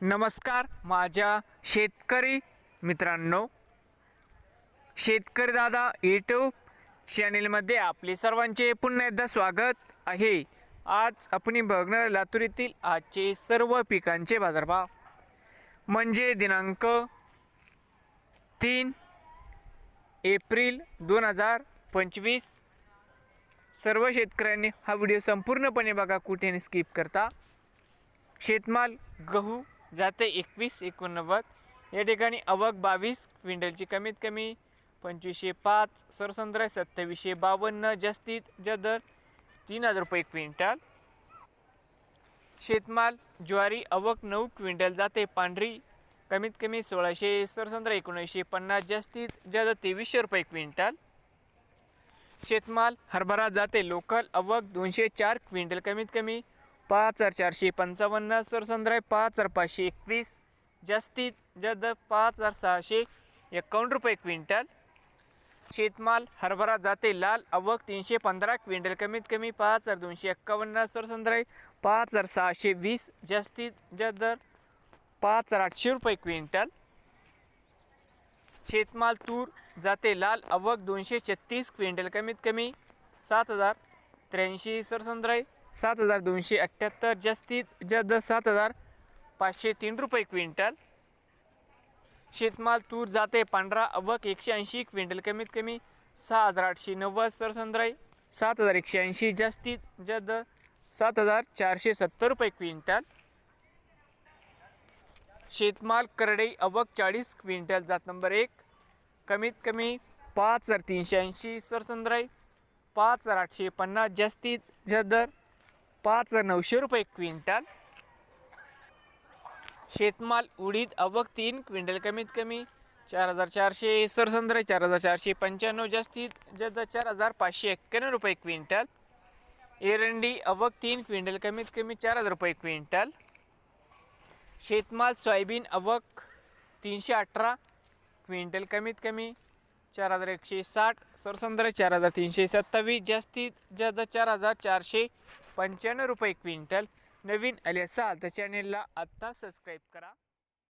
नमस्कार माझ्या शेतकरी मित्रांनो. शेतकरी दादा यूट्यूब चॅनेलमध्ये आपले सर्वांचे पुन्हा एकदा स्वागत आहे. आज आपण बघणार लातूर येथील आजचे सर्व पिकांचे बाजारभाव. म्हणजे दिनांक तीन एप्रिल दोन हजार पंचवीस. सर्व शेतकऱ्यांनी हा व्हिडिओ संपूर्णपणे बघा कुठेने स्किप करता. शेतमाल गहू जाते एकवीस एकोणनव्वद. या ठिकाणी अवक बावीस क्विंटलची कमीत कमी पंचवीसशे पाच सरसंद्रा सत्तावीसशे बावन्न जास्तीत जास्त दर तीन हजार रुपये क्विंटल. शेतमाल ज्वारी अवक नऊ क्विंटल जाते. पांढरी कमीत कमी सोळाशे सरसंद्रा एकोणीसशे पन्नास जास्तीत जास्त तेवीसशे रुपये क्विंटल. शेतमाल हरभरा जाते. लोकल अवक दोनशे चार क्विंटल कमीत कमी पाच हजार चारशे पंचावन्न सरसंद्राय पाच हजार पाचशे एकवीस. जास्तीत जास्त पाच हजार सहाशे एकावन्न रुपये क्विंटल. शेतमाल हरभरा जाते लाल अवक तीनशे पंधरा क्विंटल कमीत कमी पाच हजार दोनशे एक्कावन्न सरसंद्राय पाच हजार सहाशे वीस. जास्तीत जास्त दर पाच हजार आठशे रुपये क्विंटल. शेतमाल तूर जाते लाल अवक दोनशे छत्तीस क्विंटल कमीत कमी सात हजार त्र्याऐंशी सरसंद्राय सात हजार दोनशे अठ्ठ्याहत्तर जास्तीत जास्त सात हजार पाचशे तीन रुपये क्विंटल. शेतमाल तूर जाते पांढरा अवक एकशे ऐंशी क्विंटल कमीत कमी सहा हजार आठशे नव्वद सरसंद्राई सात हजार एकशे ऐंशी जास्तीत जास्त सात हजार चारशे सत्तर रुपये क्विंटल. शेतमाल करडई अवक चाळीस क्विंटल जात नंबर एक कमीत कमी पाच हजार तीनशे ऐंशी सरसंद्राई पाच हजार आठशे पन्नास जास्तीत जास्त दर पाच नऊशे रुपये क्विंटल. शेतमाल उडीद अवक तीन क्विंटल कमीत कमी चार हजार चारशे सरसंद्र चार हजार चारशे पंच्याण्णव जास्तीत जास्त चार हजार पाचशे एक्क्याण्णव रुपये क्विंटल. एरंडी अवक तीन क्विंटल कमीत कमी चार हजार रुपये क्विंटल. शेतमाल सोयाबीन अवक तीनशे अठरा क्विंटल कमीत कमी चार हजार एकशे साठ सरसंद्र चार हजार तीनशे सत्तावीस जास्तीत जास्त चार हजार चारशे पंच्याण्णव रुपये क्विंटल. नवीन आले असाल तर चॅनेलला आत्ता सबस्क्राईब करा.